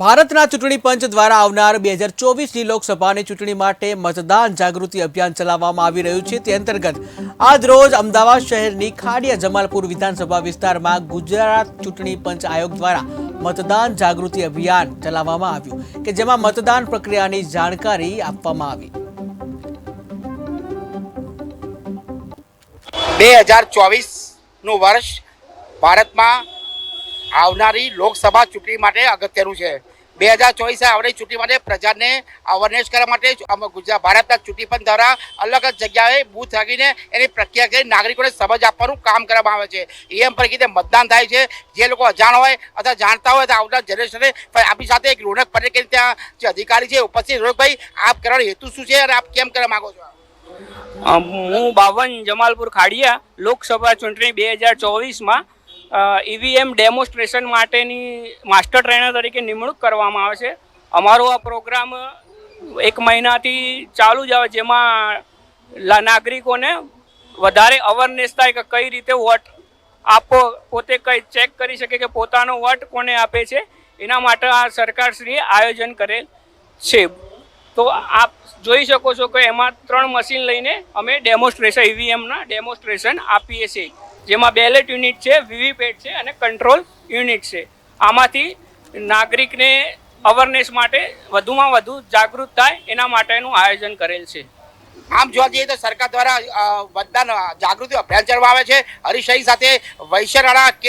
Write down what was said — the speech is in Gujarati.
ભારતના ચૂંટણી પંચ દ્વારા આવનાર બે હજાર ચોવીસની લોકસભાની ચૂંટણી માટે મતદાન જાગૃતિ અભિયાન ચલાવવામાં આવી રહ્યું છે. તે અંતર્ગત આજ રોજ અમદાવાદ શહેરની ખાડિયા જમાલપુર વિધાનસભા વિસ્તારમાં ગુજરાત ચૂંટણી પંચ આયોગ દ્વારા મતદાન જાગૃતિ અભિયાન ચલાવવામાં આવ્યું કે જેમાં મતદાન પ્રક્રિયાની જાણકારી આપવામાં આવી. બે હજાર ચોવીસનું વર્ષ ભારતમાં આવનારી લોકસભા ચૂંટણી માટે અગત્યનું છે. બે હજાર ચોવીસે આવનારી ચૂંટણી માટે પ્રજાને અવેરનેસ કરવા માટે ગુજરાત, ભારતના ચૂંટણી પંચ દ્વારા અલગ અલગ જગ્યાએ બૂથ રાખીને એની પ્રક્રિયા કરી નાગરિકોને સમજ આપવાનું કામ કરવામાં આવે છે. ઈએમ પર કીધે મતદાન થાય છે. જે લોકો અજાણ હોય અથવા જાણતા હોય તો આવનાર જનરેશને આપણી સાથે એક રોનક પટેલ ત્યાં જે અધિકારી છે, ઉપસ્થિત રોનકભાઈ, આપ કરવાનો હેતુ શું છે અને આપ કેમ કરવા માંગો છો? હું બાવન જમાલપુર ખાડિયા લોકસભા ચૂંટણી બે હજાર ચોવીસમાં ઈવીએમ ડેમોન્સ્ટ્રેશન માટેની માસ્ટર ટ્રેનર તરીકે નિમણૂક કરવામાં આવે છે. અમારો આ પ્રોગ્રામ એક મહિનાથી ચાલુ જ આવે, જેમાં નાગરિકોને વધારે અવેરનેસ થાય કે કઈ રીતે વોટ આપો, પોતે કઈ ચેક કરી શકે કે પોતાનો વોટ કોને આપે છે. એના માટે આ સરકારશ્રીએ આયોજન કરેલ છે. તો આપ જોઈ શકો છો કે એમાં ત્રણ મશીન લઈને અમે ડેમોન્સ્ટ્રેશન ઈવીએમના ડેમોન્સ્ટ્રેશન આપીએ છીએ. જેમાં બેલેટ યુનિટ છે, વીવીપેટ છે અને કંટ્રોલ યુનિટ છે. આમાંથી નાગરિકને અવેરનેસ માટે વધુમાં વધુ જાગૃત થાય એના માટેનું આયોજન કરેલ છે. આમ જોવા જઈએ તો સરકાર દ્વારા બધા જાગૃતિ અભિયાન ચલાવવામાં આવે છે. હરીશાહી સાથે વૈશ્યરાણા